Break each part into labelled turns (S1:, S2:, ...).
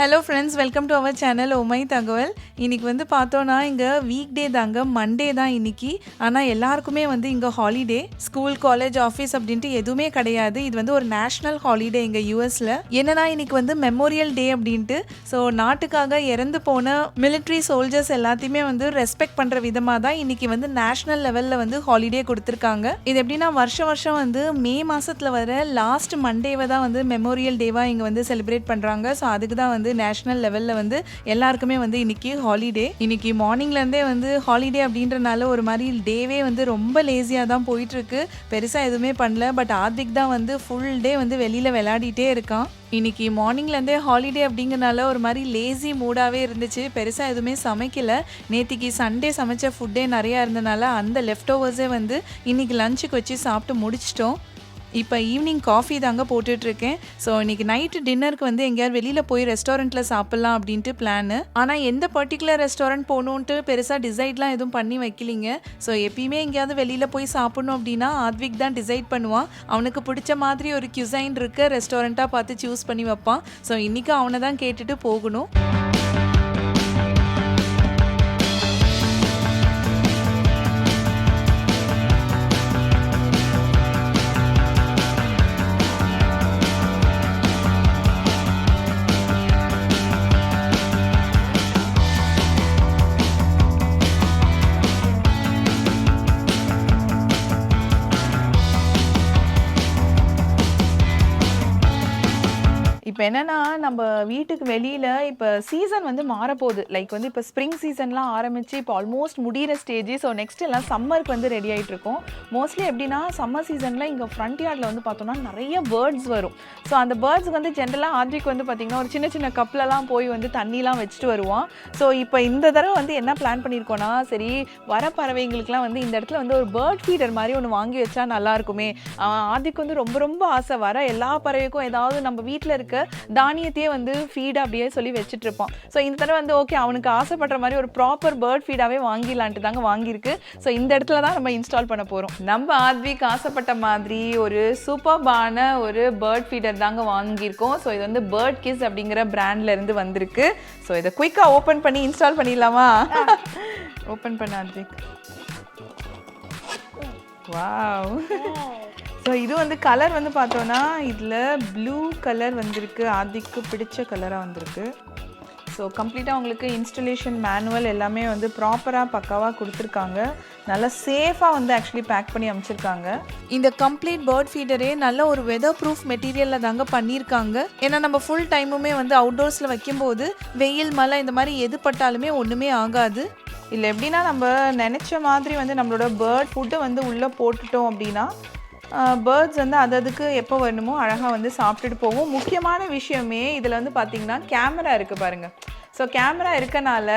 S1: hello friends welcome to our channel உமை தகவல் இன்னைக்கு வந்து பார்த்தோன்னா இங்கே வீக் டே தாங்க மண்டே தான் இன்னைக்கு. ஆனால் எல்லாருக்குமே வந்து இங்கே ஹாலிடே ஸ்கூல் காலேஜ் ஆஃபீஸ் அப்படின்ட்டு எதுவுமே கிடையாது. இது வந்து ஒரு நேஷ்னல் ஹாலிடே இங்கே யூஎஸில் என்னன்னா இன்னைக்கு வந்து மெமோரியல் டே அப்படின்ட்டு. ஸோ நாட்டுக்காக இறந்து போன மிலிட்ரி சோல்ஜர்ஸ் எல்லாத்தையுமே வந்து ரெஸ்பெக்ட் பண்ணுற விதமாக தான் இன்னைக்கு வந்து நேஷ்னல் லெவலில் வந்து ஹாலிடே கொடுத்துருக்காங்க. இது எப்படின்னா வருஷம் வருஷம் வந்து மே மாதத்தில் வர லாஸ்ட் மண்டேவை தான் வந்து மெமோரியல் டேவாக இங்கே வந்து செலிப்ரேட் பண்ணுறாங்க ஸோ அதுக்கு தான் வந்து நேஷ்னல் லெவலில் வந்து எல்லாருக்குமே வந்து இன்னைக்கு ஹாலிடே இன்னைக்கு மார்னிங்லேருந்தே வந்து ஹாலிடே அப்படின்றனால ஒரு மாதிரி டேவே வந்து ரொம்ப லேசியாக தான் போயிட்டு இருக்கு பெருசாக எதுவுமே பண்ணல. பட் ஆர்த்திக் தான் வந்து ஃபுல் டே வந்து வெளியில் விளையாடிட்டே இருக்கான். இன்னைக்கு மார்னிங்லேருந்தே ஹாலிடே அப்படிங்கறனால ஒரு மாதிரி லேசி மூடாகவே இருந்துச்சு. பெருசாக எதுவுமே சமைக்கல. நேத்திக்கு சண்டே சமைச்ச ஃபுட்டே நிறையா இருந்தனால அந்த லெஃப்ட் ஓவர்ஸே வந்து இன்னைக்கு லஞ்சுக்கு வச்சு சாப்பிட்டு முடிச்சிட்டோம். இப்போ ஈவினிங் காஃபி தாங்க போட்டுட்ருக்கேன். ஸோ இன்றைக்கி நைட்டு டின்னருக்கு வந்து எங்கேயாவது வெளியில் போய் ரெஸ்டாரண்ட்டில் சாப்பிட்லாம் அப்படின்ட்டு பிளானு ஆனால் எந்த பர்டிகுலர் ரெஸ்டாரண்ட் போகணுன்ட்டு பெருசாக டிசைட்லாம் எதுவும் பண்ணி வைக்கலிங்க. ஸோ எப்பயுமே எங்கேயாவது வெளியில் போய் சாப்பிட்ணும் அப்படின்னா ஆத்விக் தான் டிசைட் பண்ணுவான். அவனுக்கு பிடிச்ச மாதிரி ஒரு கியூசைன் இருக்க ரெஸ்டாரண்ட்டாக பார்த்து சூஸ் பண்ணி வைப்பான். ஸோ இன்றைக்கி அவனை தான் கேட்டுட்டு போகணும். என்னன்னா நம்ம வீட்டுக்கு வெளியில் இப்போ சீசன் வந்து மாறப்போகுது. லைக் வந்து இப்போ ஸ்ப்ரிங் சீசன்லாம் ஆரம்பிச்சு இப்போ ஆல்மோஸ்ட் முடிகிற ஸ்டேஜ் ஸோ நெக்ஸ்ட் எல்லாம் சம்மருக்கு வந்து ரெடி ஆகிட்டு இருக்கோம் மோஸ்ட்லி எப்படின்னா சம்மர் சீசனில் இங்கே ஃப்ரண்ட் யார்டில் வந்து பார்த்தோம்னா நிறைய பேர்ட்ஸ் வரும். ஸோ அந்த பேர்ட்ஸ் வந்து ஜென்ரலாக ஆத்விக் வந்து பார்த்திங்கன்னா ஒரு சின்ன சின்ன கப்லலாம் போய் வந்து தண்ணிலாம் வச்சுட்டு வருவான். ஸோ இப்போ இந்த தடவை வந்து என்ன பிளான் பண்ணியிருக்கோன்னா சரி வர பறவைங்களுக்குலாம் வந்து இந்த இடத்துல வந்து ஒரு பேர்ட் ஃபீடர் மாதிரி ஒன்று வாங்கி வச்சா நல்லா இருக்குமே. ஆதிக்கு வந்து ரொம்ப ரொம்ப ஆசை. வர எல்லா பறவைக்கும் ஏதாவது நம்ம வீட்டில் இருக்க தானியத்தையே வந்து ஃபீட் அப்படியே சொல்லி வச்சுட்டு இருப்பான் ஸோ இந்த தடவை வந்து ஓகே அவனுக்கு ஆசைப்படுற மாதிரி ஒரு ப்ராப்பர் பேர்ட் ஃபீடாகவே வாங்கிடலான்ட்டு தாங்க வாங்கியிருக்கு. ஸோ இந்த இடத்துல தான் நம்ம இன்ஸ்டால் பண்ண போகிறோம் நம்ம ஆத்விக் ஆசைப்பட்ட மாதிரி ஒரு சூப்பர்பான ஒரு பேர்ட் ஃபீடர் தாங்க வாங்கியிருக்கோம். ஸோ இது வந்து பேர்ட் கிஸ் அப்படிங்கிற பிராண்ட்ல இருந்து வந்திருக்கு. ஸோ இதை குயிக்காக ஓப்பன் பண்ணி இன்ஸ்டால் பண்ணிடலாமா? ஓப்பன் பண்ண ஆத்விக். வாவ் ஸோ இது வந்து கலர் வந்து பார்த்தோன்னா இதில் ப்ளூ கலர் வந்திருக்கு. ஆதிக்கு பிடிச்ச கலராக வந்திருக்கு. ஸோ கம்ப்ளீட்டாக உங்களுக்கு இன்ஸ்டலேஷன் மேனுவல் எல்லாமே வந்து ப்ராப்பராக பக்காவாக கொடுத்துருக்காங்க. நல்லா சேஃபாக வந்து ஆக்சுவலி பேக் பண்ணி அமைச்சிருக்காங்க. இந்த கம்ப்ளீட் பேர்ட் ஃபீடரே நல்ல ஒரு வெதர் ப்ரூஃப் மெட்டீரியலில் தாங்க பண்ணியிருக்காங்க ஏன்னா நம்ம ஃபுல் டைமுமே வந்து அவுட்டோர்ஸில் வைக்கும்போது வெயில் மழை இந்த மாதிரி எது பட்டாலுமே ஒன்றுமே ஆகாது. இல்லை எப்படின்னா நம்ம நினச்ச மாதிரி வந்து நம்மளோட பேர்ட் ஃபுட்டை வந்து உள்ளே போட்டுட்டோம் அப்படின்னா பேர்ட்ஸ் வந்து அது அதுக்கு எப்போ வரணுமோ அழகாக வந்து சாப்பிட்டுட்டு போகும் முக்கியமான விஷயமே இதில் வந்து பார்த்திங்கன்னா கேமரா இருக்குது பாருங்கள் ஸோ கேமரா இருக்கனால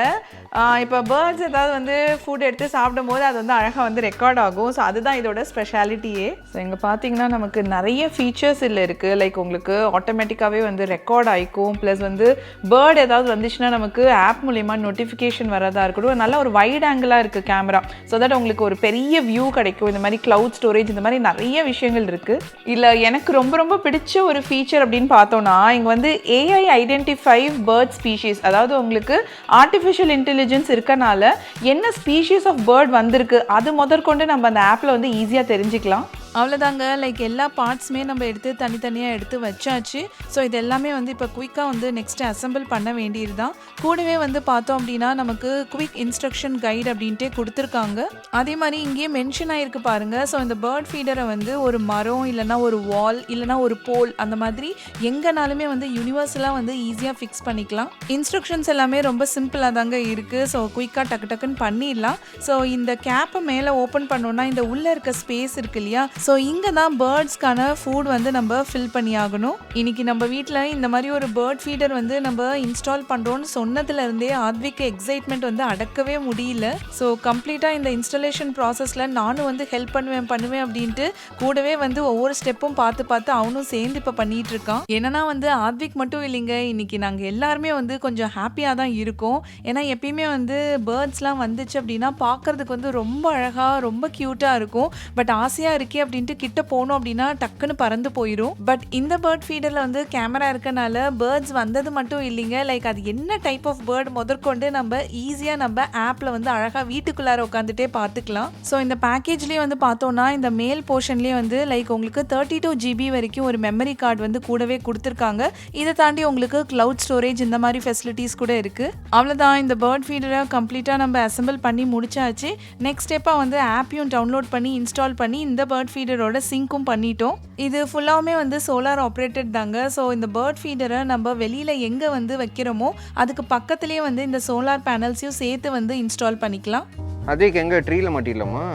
S1: இப்போ பேர்ட்ஸ் ஏதாவது வந்து ஃபுட் எடுத்து சாப்பிடும்போது அது வந்து அழகாக வந்து ரெக்கார்ட் ஆகும். ஸோ அதுதான் இதோட ஸ்பெஷாலிட்டியே ஸோ இங்கே பார்த்தீங்கன்னா நமக்கு நிறைய ஃபீச்சர்ஸ் இல்லை இருக்குது லைக் உங்களுக்கு ஆட்டோமேட்டிக்காகவே வந்து ரெக்கார்ட் ஆகிக்கும் ப்ளஸ் வந்து பேர்ட் ஏதாவது வந்துச்சுன்னா நமக்கு ஆப் மூலிமா நோட்டிஃபிகேஷன் வரதா இருக்கட்டும். நல்ல ஒரு வைட் ஆங்கிளாக இருக்குது கேமரா ஸோ தட் உங்களுக்கு ஒரு பெரிய வியூ கிடைக்கும். இந்த மாதிரி க்ளவுட் ஸ்டோரேஜ் இந்த மாதிரி நிறைய விஷயங்கள் இருக்குது இல்லை எனக்கு ரொம்ப ரொம்ப பிடிச்ச ஒரு ஃபீச்சர் அப்படின்னு பார்த்தோன்னா இங்கே வந்து ஏஐ ஐடென்டிஃபை பேர்ட் ஸ்பீஷீஸ் அதாவது உங்களுக்கு ஆர்டிஃபிஷியல் இன்டெலிஜென்ஸ் இருக்கனால என்ன ஸ்பீஷீஸ் ஆஃப் பேர்ட் வந்திருக்கு அது முதற்கொண்டு நம்ம அந்த ஆப்பில் வந்து ஈஸியாக தெரிஞ்சுக்கலாம். அவ்வளோதாங்க லைக் எல்லா பார்ட்ஸுமே நம்ம எடுத்து தனித்தனியாக எடுத்து வச்சாச்சு. ஸோ இது எல்லாமே வந்து இப்போ குயிக்காக வந்து நெக்ஸ்ட் அசெம்பிள் பண்ண வேண்டியது தான் கூடவே வந்து பார்த்தோம் அப்படின்னா நமக்கு குவிக் இன்ஸ்ட்ரக்ஷன் கைடு அப்படின்ட்டே கொடுத்துருக்காங்க. அதே மாதிரி இங்கேயே மென்ஷன் ஆகிருக்கு பாருங்க. ஸோ இந்த பேர்ட் ஃபீடரை வந்து ஒரு மரம் இல்லைன்னா ஒரு வால் இல்லைன்னா ஒரு போல் அந்த மாதிரி எங்கேனாலுமே வந்து யூனிவர்சலாக வந்து ஈஸியாக ஃபிக்ஸ் பண்ணிக்கலாம். இன்ஸ்ட்ரக்ஷன்ஸ் எல்லாமே ரொம்ப சிம்பிளாக தாங்க இருக்குது ஸோ குயிக்காக டக்கு டக்குன்னு பண்ணிடலாம். ஸோ இந்த கேப்பை மேலே ஓப்பன் பண்ணோன்னா இந்த உள்ளே இருக்க ஸ்பேஸ் இருக்கு இல்லையா? ஸோ இங்கே தான் பேர்ட்ஸ்க்கான ஃபுட் வந்து நம்ம ஃபில் பண்ணி ஆகணும் இன்னைக்கு நம்ம வீட்டில் இந்த மாதிரி ஒரு பேர்ட் ஃபீடர் வந்து நம்ம இன்ஸ்டால் பண்ணுறோன்னு சொன்னதுலேருந்தே ஆத்விக்கு எக்ஸைட்மெண்ட் வந்து அடக்கவே முடியல. ஸோ கம்ப்ளீட்டாக இந்த இன்ஸ்டலேஷன் ப்ராசஸில் நானும் வந்து ஹெல்ப் பண்ணுவேன் பண்ணுவேன் அப்படின்ட்டு கூடவே வந்து ஒவ்வொரு ஸ்டெப்பும் பார்த்து பார்த்து அவனும் சேர்ந்து இப்போ பண்ணிகிட்டு இருக்கான். என்னன்னா வந்து ஆத்விக் மட்டும் இல்லைங்க இன்னைக்கு நாங்கள் எல்லாருமே வந்து கொஞ்சம் ஹாப்பியாக தான் இருக்கோம். ஏன்னா எப்பயுமே வந்து பேர்ட்ஸ்லாம் வந்துச்சு அப்படின்னா பார்க்கறதுக்கு வந்து ரொம்ப அழகாக ரொம்ப க்யூட்டாக இருக்கும். பட் ஆசையாக இருக்கே அப்படின்ட்டு கிட்ட போனோம் அப்படின்னா டக்குன்னு பறந்து போயிடும் பட் இந்த பேர்ட் ஃபீடரில் வந்து கேமரா இருக்கனால பேர்ட்ஸ் வந்தது மட்டும் இல்லைங்க. லைக் அது என்ன டைப் ஆஃப் பேர்ட் முதற்கொண்டு நம்ம ஈஸியாக நம்ம ஆப்பில் வந்து அழகாக வீட்டுக்குள்ளார உட்காந்துட்டே பார்த்துக்கலாம். ஸோ இந்த பேக்கேஜ்லேயே வந்து பார்த்தோன்னா இந்த மேல் போர்ஷன்லேயே வந்து லைக் உங்களுக்கு தேர்ட்டி டூ ஜிபி வரைக்கும் ஒரு மெமரி கார்டு வந்து கூடவே கொடுத்துருக்காங்க. இதை தாண்டி உங்களுக்கு க்ளவுட் ஸ்டோரேஜ் இந்த மாதிரி ஃபெசிலிட்டிஸ் கூட இருக்குது அவ்வளோதான் இந்த பேர்ட் ஃபீடரை கம்ப்ளீட்டாக நம்ம அசெம்பிள் பண்ணி முடிச்சாச்சு. நெக்ஸ்ட் ஸ்டெப்பாக வந்து ஆப்பையும் டவுன்லோட் பண்ணி இன்ஸ்டால் பண்ணி இந்த பேர்ட் ஃபீடரோட சிங்க்கும் பண்ணிட்டோம். இது ஃபுல்லாகவுமே வந்து சோலார் ஆப்ரேட்டட் தாங்க. ஸோ இந்த பேர்ட் ஃபீடரை நம்ம வெளியில் எங்கே வந்து வைக்கிறோமோ அதுக்கு பக்கத்துலேயே வந்து இந்த சோலார் பேனல்ஸையும் சேர்த்து வந்து இன்ஸ்டால் பண்ணிக்கலாம்.
S2: அதுக்கு எங்க ட்ரீல மாட்டிடலாமா?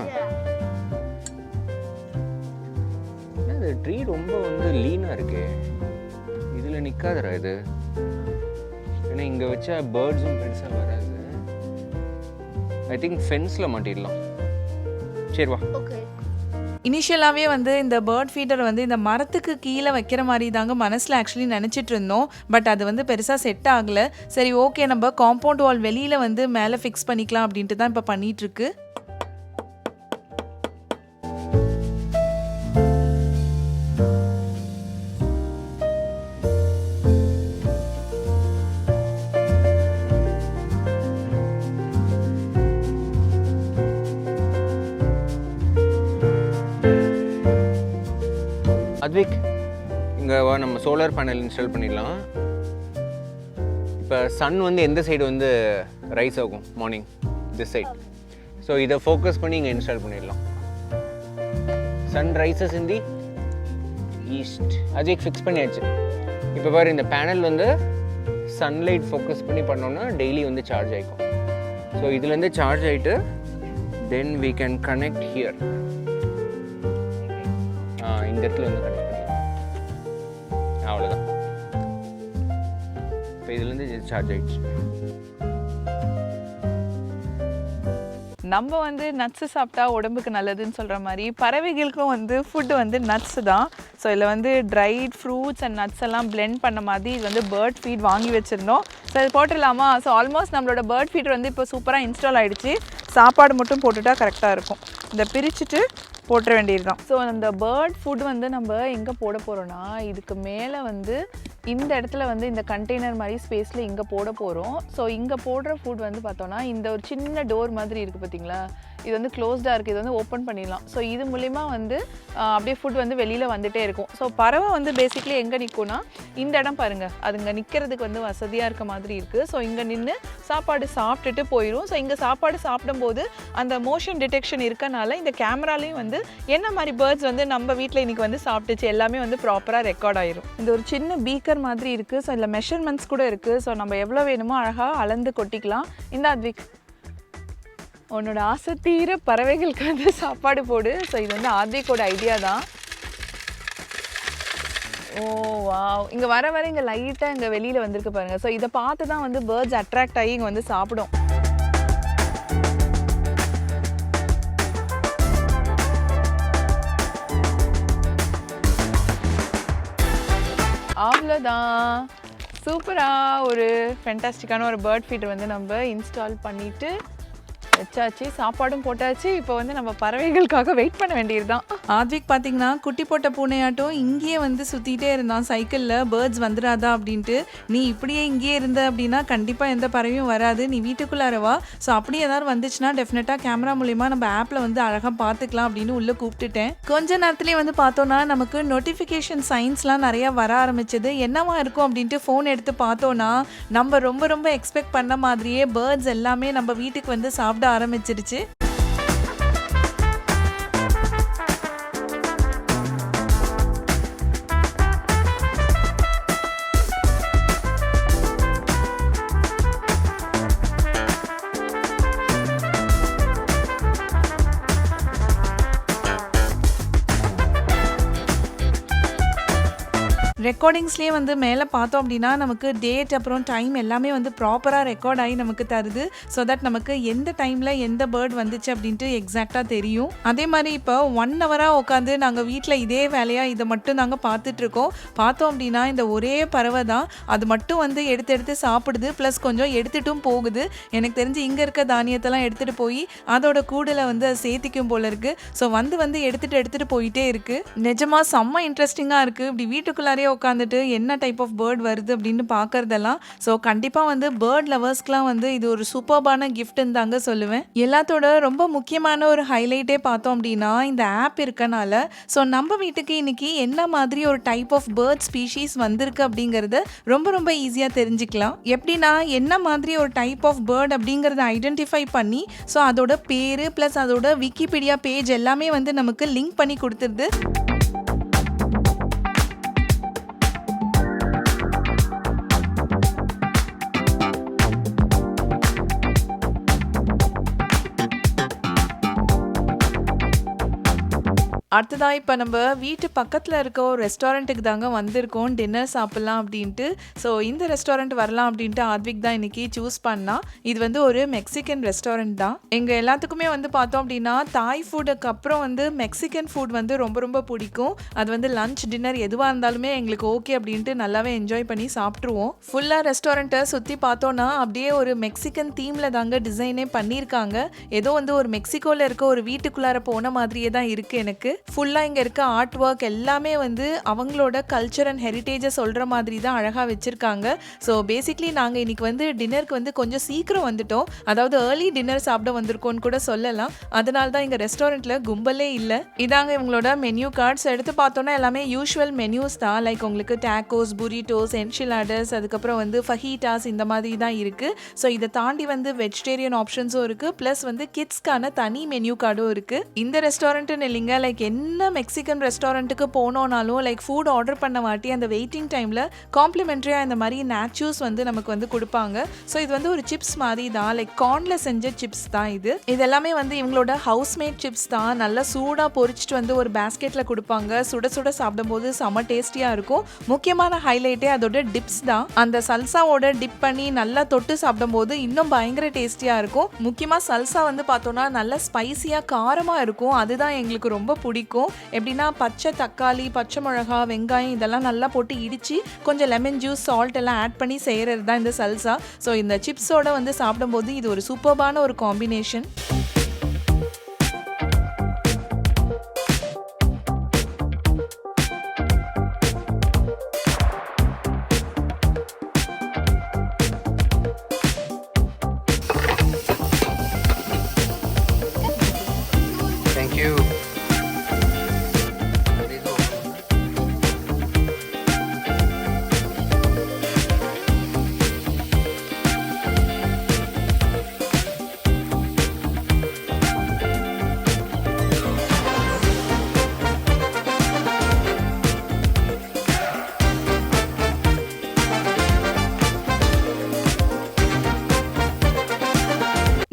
S2: ட்ரீ ரொம்ப வந்து லீனாக இருக்கு. இதில் நிற்காதரா இது. ஏன்னா இங்கே வச்சா பேர்ட்ஸும் பெருசாக வராது. ஐ திங்க் ஃபென்ஸில் மாட்டிடலாம். சரி வா.
S1: இனிஷியலாகவே வந்து இந்த பேர்ட் ஃபீடர் வந்து இந்த மரத்துக்கு கீழே வைக்கிற மாதிரி தாங்க மனசில் ஆக்சுவலி நினச்சிட்டு இருந்தோம். பட் அது வந்து பெருசாக செட் ஆகலை. சரி ஓகே நம்ம காம்பவுண்ட் வால் வெளியில் வந்து மேலே ஃபிக்ஸ் பண்ணிக்கலாம் அப்படின்ட்டு தான் இப்போ பண்ணிகிட்ருக்கு
S2: சாத்விக் இங்கே நம்ம சோலார் பேனல் இன்ஸ்டால் பண்ணிடலாம். இப்போ சன் வந்து எந்த சைடு வந்து ரைஸ் ஆகும்? மார்னிங் திஸ் சைட் ஸோ இதை ஃபோக்கஸ் பண்ணி இங்கே இன்ஸ்டால் பண்ணிடலாம். Sun rises in the east Ajit fix பண்ணியாச்சு. இப்போ பாரு இந்த பேனல் வந்து சன்லைட் ஃபோக்கஸ் பண்ணி பண்ணோன்னா டெய்லி வந்து சார்ஜ் ஆகிக்கும் ஸோ இதுலேருந்து சார்ஜ் ஆகிட்டு தென் வீ கேன் கனெக்ட் ஹியர் நான் இந்த இடத்துல வந்து கனெக்ட் பண்ணிடலாம் அவ்வளோதான் இப்போ இதுலேருந்து சார்ஜ் ஆகிடுச்சு
S1: நம்ம வந்து நட்ஸு சாப்பிட்டா உடம்புக்கு நல்லதுன்னு சொல்கிற மாதிரி பறவைகளுக்கும் வந்து ஃபுட்டு வந்து நட்ஸ் தான். ஸோ இதில் வந்து ட்ரைட் ஃப்ரூட்ஸ் அண்ட் நட்ஸ் எல்லாம் பிளெண்ட் பண்ண மாதிரி இது வந்து பேர்ட் ஃபீட் வாங்கி வச்சுருந்தோம். ஸோ இது போட்டுடலாமா? ஸோ ஆல்மோஸ்ட் நம்மளோட பேர்ட் ஃபீட் வந்து இப்போ சூப்பராக இன்ஸ்டால் ஆகிடுச்சு சாப்பாடு மட்டும் போட்டுட்டா கரெக்டாக இருக்கும். இதை பிரிச்சுட்டு போட்டுற வேண்டியது தான் ஸோ அந்த பேர்ட் ஃபுட் வந்து நம்ம எங்கே போட போகிறோன்னா இதுக்கு மேலே வந்து இந்த இடத்துல வந்து இந்த கண்டெய்னர் மாதிரி ஸ்பேஸில் இங்கே போட போகிறோம் ஸோ இங்கே போடுற ஃபுட் வந்து பார்த்தோன்னா இந்த ஒரு சின்ன டோர் மாதிரி இருக்குது பார்த்தீங்களா? இது வந்து க்ளோஸ்டாக இருக்குது இது வந்து ஓப்பன் பண்ணிடலாம். ஸோ இது மூலிமா வந்து அப்படியே ஃபுட் வந்து வெளியில் வந்துகிட்டே இருக்கும். ஸோ பறவை வந்து பேசிக்லி எங்கே நிற்கும்னா இந்த இடம் பாருங்கள் அதுங்க நிற்கிறதுக்கு வந்து வசதியாக இருக்க மாதிரி இருக்குது ஸோ இங்கே நின்று சாப்பாடு சாப்பிட்டுட்டு போயிடும் ஸோ இங்கே சாப்பாடு சாப்பிடும்போது அந்த மோஷன் டிடெக்ஷன் இருக்கனால இந்த கேமராலையும் வந்து என்ன மாதிரி பேர்ட்ஸ் வந்து நம்ம வீட்டில் இன்னைக்கு வந்து சாப்பிட்டுச்சு எல்லாமே வந்து ப்ராப்பராக ரெக்கார்ட் ஆயிரும். இந்த ஒரு சின்ன பீக்கர் மாதிரி இருக்குது ஸோ இதில் மெஷர்மெண்ட்ஸ் கூட இருக்குது ஸோ நம்ம எவ்வளோ வேணுமோ அழகாக அளந்து கொட்டிக்கலாம். இந்த அத்விக் உன்னோட ஆசை தீர பறவைகளுக்கு வந்து சாப்பாடு போடு. ஸோ இது வந்து ஆத்விக்கோட ஐடியா தான். ஓ வா இங்கே வர வர இங்கே லைட்டாக இங்கே வெளியில் வந்திருக்கு பாருங்கள் ஸோ இதை பார்த்து தான் வந்து பேர்ட்ஸ் அட்ராக்ட் ஆகி இங்கே வந்து சாப்பிடும். அவ்வளோதான் சூப்பராக ஒரு ஃபென்டாஸ்டிக்கான ஒரு பேர்ட் ஃபீடர் வந்து நம்ம இன்ஸ்டால் பண்ணிவிட்டு வச்சாச்சு சாப்பாடும் போட்டாச்சு. இப்போ வந்து நம்ம பறவைகளுக்காக வெயிட் பண்ண வேண்டியது தான் ஆத்விக் பார்த்தீங்கன்னா குட்டி போட்ட பூனையாட்டம் இங்கேயே வந்து சுற்றிட்டே இருந்தான். சைக்கிளில் பேர்ட்ஸ் வந்துடாதா அப்படின்ட்டு நீ இப்படியே இங்கேயே இருந்த அப்படின்னா கண்டிப்பாக எந்த பறவையும் வராது. நீ வீட்டுக்குள்ளாரவா ஸோ அப்படி ஏதாவது வந்துச்சுன்னா டெஃபினட்டாக கேமரா மூலிமா நம்ம ஆப்பில் வந்து அழகாக பார்த்துக்கலாம் அப்படின்னு உள்ளே கூப்பிட்டுட்டேன். கொஞ்ச நேரத்துலேயே வந்து பார்த்தோன்னா நமக்கு நோட்டிஃபிகேஷன் சைன்ஸ்லாம் நிறையா வர ஆரம்பிச்சது. என்னவா இருக்கும் அப்படின்ட்டு ஃபோன் எடுத்து பார்த்தோன்னா நம்ம ரொம்ப ரொம்ப எக்ஸ்பெக்ட் பண்ண மாதிரியே பேர்ட்ஸ் எல்லாமே நம்ம வீட்டுக்கு வந்து சாப்பிட ஆரம்பிச்சிருச்சு. ரெக்கார்டிங்ஸ்லேயே வந்து மேலே பார்த்தோம் அப்படின்னா நமக்கு டேட் அப்புறம் டைம் எல்லாமே வந்து ப்ராப்பராக ரெக்கார்ட் ஆகி நமக்கு தருது. ஸோ தட் நமக்கு எந்த டைமில் எந்த பேர்ட் வந்துச்சு அப்படின்ட்டு எக்ஸாக்டாக தெரியும். அதே மாதிரி இப்போ ஒன் ஹவராக உட்காந்து நாங்கள் வீட்டில் இதே வேலையாக இதை மட்டும் நாங்கள் பார்த்துட்ருக்கோம் பார்த்தோம் அப்படின்னா இந்த ஒரே பறவை தான். அது மட்டும் வந்து எடுத்து எடுத்து சாப்பிடுது. ப்ளஸ் கொஞ்சம் எடுத்துட்டும் போகுது. எனக்கு தெரிஞ்சு இங்கே இருக்க தானியத்தெல்லாம் எடுத்துகிட்டு போய் அதோட கூடலை வந்து சேர்த்திக்கும் போல இருக்குது ஸோ வந்து வந்து எடுத்துகிட்டு எடுத்துகிட்டு போயிட்டே இருக்குது நிஜமாக செம்ம இன்ட்ரெஸ்டிங்காக இருக்குது இப்படி வீட்டுக்குள்ளாரே உட்காந்துட்டு என்ன டைப் ஆஃப் பேர்ட் வருது அப்படின்னு பார்க்கறதெல்லாம். ஸோ கண்டிப்பாக வந்து பேர்ட் லவர்ஸ்க்குலாம் வந்து இது ஒரு சூப்பர்பான கிஃப்ட்னு தாங்க சொல்லுவேன். எல்லாத்தோட ரொம்ப முக்கியமான ஒரு ஹைலைட்டே பார்த்தோம் அப்படின்னா இந்த ஆப் இருக்கனால. ஸோ நம்ம வீட்டுக்கு இன்னைக்கு என்ன மாதிரி ஒரு டைப் ஆஃப் பேர்ட் ஸ்பீஷீஸ் வந்திருக்கு அப்படிங்கிறத ரொம்ப ரொம்ப ஈஸியாக தெரிஞ்சுக்கலாம். எப்படின்னா என்ன மாதிரி ஒரு டைப் ஆஃப் பேர்ட் அப்படிங்கிறத ஐடென்டிஃபை பண்ணி ஸோ அதோட பேர் ப்ளஸ் அதோட விக்கிபீடியா பேஜ் எல்லாமே வந்து நமக்கு லிங்க் பண்ணி கொடுத்துருது. அடுத்ததாக இப்போ நம்ம வீட்டு பக்கத்தில் இருக்க ஒரு ரெஸ்டாரண்ட்டுக்கு தாங்க வந்திருக்கோம். டின்னர் சாப்பிட்லாம் அப்படின்ட்டு. ஸோ இந்த ரெஸ்டாரண்ட் வரலாம் அப்படின்ட்டு ஆத்விக் தான் இன்றைக்கி சூஸ் பண்ணால் இது வந்து ஒரு மெக்சிகன் ரெஸ்டாரண்ட் தான். எங்கள் எல்லாத்துக்குமே வந்து பார்த்தோம் அப்படின்னா தாய் ஃபுட்டுக்கு அப்புறம் வந்து மெக்சிகன் ஃபுட் வந்து ரொம்ப ரொம்ப பிடிக்கும். அது வந்து லஞ்ச் டின்னர் எதுவாக இருந்தாலுமே எங்களுக்கு ஓகே அப்படின்ட்டு நல்லாவே என்ஜாய் பண்ணி சாப்பிட்ருவோம் ஃபுல்லாக ரெஸ்டாரண்ட்டை சுற்றி பார்த்தோன்னா அப்படியே ஒரு மெக்சிகன் தீமில் தாங்க டிசைனே பண்ணியிருக்காங்க. ஏதோ வந்து ஒரு மெக்சிகோவில் இருக்க ஒரு வீட்டுக்குள்ளார போன மாதிரியே தான் இருக்குது எனக்கு. ஃபுல்லாக இங்கே இருக்க ஆர்ட் ஒர்க் எல்லாமே வந்து அவங்களோட கல்ச்சர் அண்ட் ஹெரிட்டேஜை சொல்கிற மாதிரி தான் அழகாக வச்சுருக்காங்க. ஸோ பேசிக்லி நாங்கள் இன்றைக்கி வந்து டின்னருக்கு வந்து கொஞ்சம் சீக்கிரம் வந்துட்டோம். அதாவது ஏர்லி டின்னர் சாப்பிட வந்திருக்கோம்னு கூட சொல்லலாம். அதனால தான் இங்கே ரெஸ்டாரண்ட்டில் கும்பலே இல்லை. இதாங்க இவங்களோட மெனு கார்ட்ஸ் எடுத்து பார்த்தோன்னா எல்லாமே யூஷுவல் மெனியூஸ் தான். லைக் உங்களுக்கு டேக்கோஸ் புரிட்டோஸ் என்ஷிலாடர்ஸ் அதுக்கப்புறம் வந்து ஃபஹீட்டாஸ் இந்த மாதிரி தான் இருக்குது ஸோ இதை தாண்டி வந்து வெஜிடேரியன் ஆப்ஷன்ஸும் இருக்குது ப்ளஸ் வந்து கிட்ஸ்க்கான தனி மெனியூ கார்டும் இருக்குது இந்த ரெஸ்டாரண்ட்டுன்னு இல்லைங்க. லைக் என்ன மெக்சிகன் ரெஸ்டாரண்ட்டுக்கு போனோனாலும் லைக் ஃபுட் ஆர்டர் பண்ண வாட்டி அந்த வெயிட்டிங் டைமில் காம்ப்ளிமெண்ட்ரியாக இந்த மாதிரி நேச்சூஸ் வந்து நமக்கு வந்து கொடுப்பாங்க. ஸோ இது வந்து ஒரு சிப்ஸ் மாதிரி தான். லைக் கார்னில் செஞ்ச சிப்ஸ் தான் இது. இது எல்லாமே வந்து இவங்களோட ஹவுஸ்மேட் சிப்ஸ் தான். நல்லா சூடாக பொரிச்சிட்டு வந்து ஒரு பேஸ்கெட்டில் கொடுப்பாங்க. சுட சுட சாப்பிடும்போது செம டேஸ்டியாக இருக்கும். முக்கியமான ஹைலைட்டே அதோட டிப்ஸ் தான். அந்த சல்சாவோட டிப் பண்ணி நல்லா தொட்டு சாப்பிடும்போது இன்னும் பயங்கர டேஸ்டியாக இருக்கும். முக்கியமாக சல்சா வந்து பார்த்தோன்னா நல்லா ஸ்பைசியாக காரமாக இருக்கும். அதுதான் எங்களுக்கு ரொம்ப பிடிக்கும். எப்படின்னா பச்சை தக்காளி பச்சை மிளகா வெங்காயம் இதெல்லாம் நல்லா போட்டு இடித்து கொஞ்சம் லெமன் ஜூஸ் சால்ட் எல்லாம் ஆட் பண்ணி செய்கிறது தான் இந்த சல்சா ஸோ இந்த சிப்ஸோட வந்து சாப்பிடும்போது இது ஒரு சூப்பர்பான ஒரு காம்பினேஷன்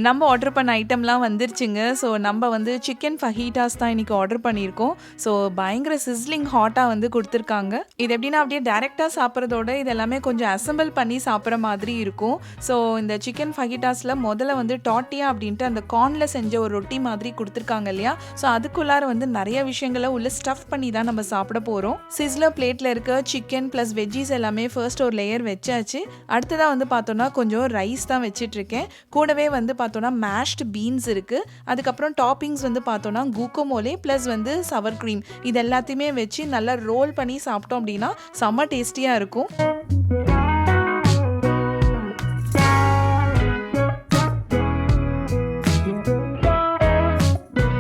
S1: நம்ம ஆர்டர் பண்ண ஐட்டம்லாம் வந்துருச்சுங்க. ஸோ நம்ம வந்து சிக்கன் ஃபஹீட்டாஸ் தான் இன்றைக்கி ஆர்டர் பண்ணியிருக்கோம். ஸோ பயங்கர சிஸ்லிங் ஹாட்டாக வந்து கொடுத்துருக்காங்க. இது எப்படின்னா அப்படியே டேரெக்டாக சாப்பிட்றதோட இது எல்லாமே கொஞ்சம் அசெம்பிள் பண்ணி சாப்பிட்ற மாதிரி இருக்கும். ஸோ இந்த சிக்கன் ஃபஹீட்டாஸில் முதல்ல வந்து டாட்டியா அப்படின்ட்டு அந்த கார்னில் செஞ்ச ஒரு ரொட்டி மாதிரி கொடுத்துருக்காங்க இல்லையா? ஸோ அதுக்குள்ளார வந்து நிறைய விஷயங்களை உள்ள ஸ்டஃப் பண்ணி தான் நம்ம சாப்பிட போகிறோம் சிஸ்லர் பிளேட்டில் இருக்க சிக்கன் ப்ளஸ் வெஜ்ஜீஸ் எல்லாமே ஃபர்ஸ்ட் ஒரு லேயர் வச்சாச்சு. அடுத்ததாக வந்து பார்த்தோன்னா கொஞ்சம் ரைஸ் தான் வச்சுட்ருக்கேன். கூடவே வந்து பார்த்தோன்னா மேஷ்டு பீன்ஸ் இருக்குது அதுக்கப்புறம் டாப்பிங்ஸ் வந்து பார்த்தோன்னா குக்கோமோலே ப்ளஸ் வந்து சவர் க்ரீம் இது எல்லாத்தையுமே வச்சு நல்லா ரோல் பண்ணி சாப்பிட்டோம் அப்படின்னா செம்ம டேஸ்டியாக இருக்கும்.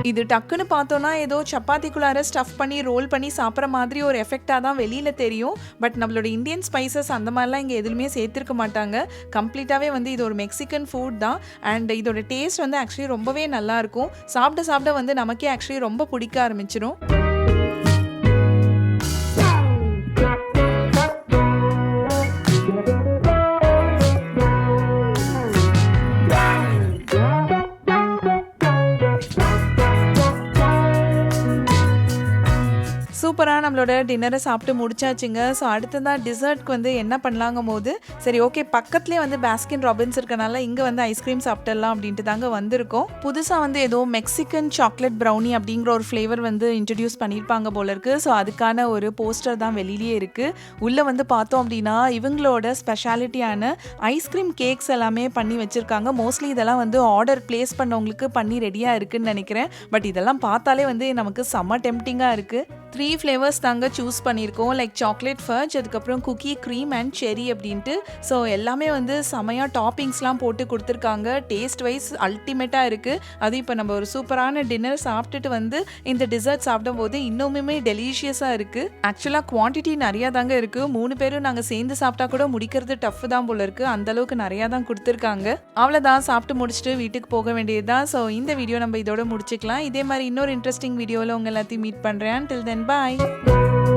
S1: இது டக்குன்னு பார்த்தோன்னா ஏதோ சப்பாத்திக்குள்ளார ஸ்டஃப் பண்ணி ரோல் பண்ணி சாப்பிட்ற மாதிரி ஒரு எஃபெக்டாக தான் வெளியில் தெரியும். பட் நம்மளோட இந்தியன் ஸ்பைசஸ் அந்த மாதிரிலாம் இங்கே எதுவுமே சேர்த்துருக்க மாட்டாங்க. கம்ப்ளீட்டாகவே வந்து இது ஒரு மெக்சிகன் ஃபுட் தான். அண்ட் இதோட டேஸ்ட் வந்து ஆக்சுவலி ரொம்பவே நல்லாயிருக்கும் சாப்பிட சாப்பிட வந்து நமக்கே ஆக்சுவலி ரொம்ப பிடிக்க ஆரம்பிச்சிடும் நம்மளோட டின்னரை சாப்பிட்டு முடிச்சாச்சுங்க. ஸோ அடுத்ததான் டிசர்ட்க்கு வந்து என்ன பண்ணலாங்கும் போது சரி ஓகே பக்கத்துலேயே வந்து பேஸ்கின் ராபின்ஸ் இருக்கனால இங்கே வந்து ஐஸ்கிரீம் சாப்பிட்டுடலாம் அப்படின்ட்டு தாங்க வந்திருக்கோம். புதுசாக வந்து ஏதோ மெக்சிகன் சாக்லேட் ப்ரௌனி அப்படிங்கிற ஒரு ஃப்ளேவர் வந்து இன்ட்ரடியூஸ் பண்ணியிருப்பாங்க போல இருக்கு. ஸோ அதுக்கான ஒரு போஸ்டர் தான் வெளியிலேயே இருக்குது உள்ளே வந்து பார்த்தோம் அப்படின்னா இவங்களோட ஸ்பெஷாலிட்டியான ஐஸ்கிரீம் கேக்ஸ் எல்லாமே பண்ணி வச்சுருக்காங்க. மோஸ்ட்லி இதெல்லாம் வந்து ஆர்டர் ப்ளேஸ் பண்ணவங்களுக்கு பண்ணி ரெடியாக இருக்குன்னு நினைக்கிறேன். பட் இதெல்லாம் பார்த்தாலே வந்து நமக்கு செம்ம டெம்டிங்காக இருக்குது த்ரீ ஃப்ளேவர்ஸ் தாங்க சூஸ் பண்ணியிருக்கோம். லைக் சாக்லேட் ஃபர்ஜ் அதுக்கப்புறம் குக்கி க்ரீம் அண்ட் செரி அப்படின்ட்டு. ஸோ எல்லாமே வந்து செமையாக டாப்பிங்ஸ்லாம் போட்டு கொடுத்துருக்காங்க. டேஸ்ட் வைஸ் அல்டிமேட்டாக இருக்குது அது இப்போ நம்ம ஒரு சூப்பரான டின்னர் சாப்பிட்டுட்டு வந்து இந்த டிசர்ட் சாப்பிடும்போது இன்னுமுமே டெலிஷியஸாக இருக்குது ஆக்சுவலாக குவான்டிட்டி நிறையா தாங்க இருக்குது மூணு பேரும் நாங்கள் சேர்ந்து சாப்பிட்டா கூட முடிக்கிறது டஃப் தான் போல இருக்குது அந்த அளவுக்கு நிறையா தான் கொடுத்துருக்காங்க. அவ்வளோதான் சாப்பிட்டு முடிச்சுட்டு வீட்டுக்கு போக வேண்டியது தான் ஸோ இந்த வீடியோ நம்ம இதோட முடிச்சுக்கலாம். இதே மாதிரி இன்னொரு இன்ட்ரெஸ்டிங் வீடியோவில் உங்கள் எல்லாத்தையும் மீட் பண்ணுறேன் டில் தென் பாய் Bye.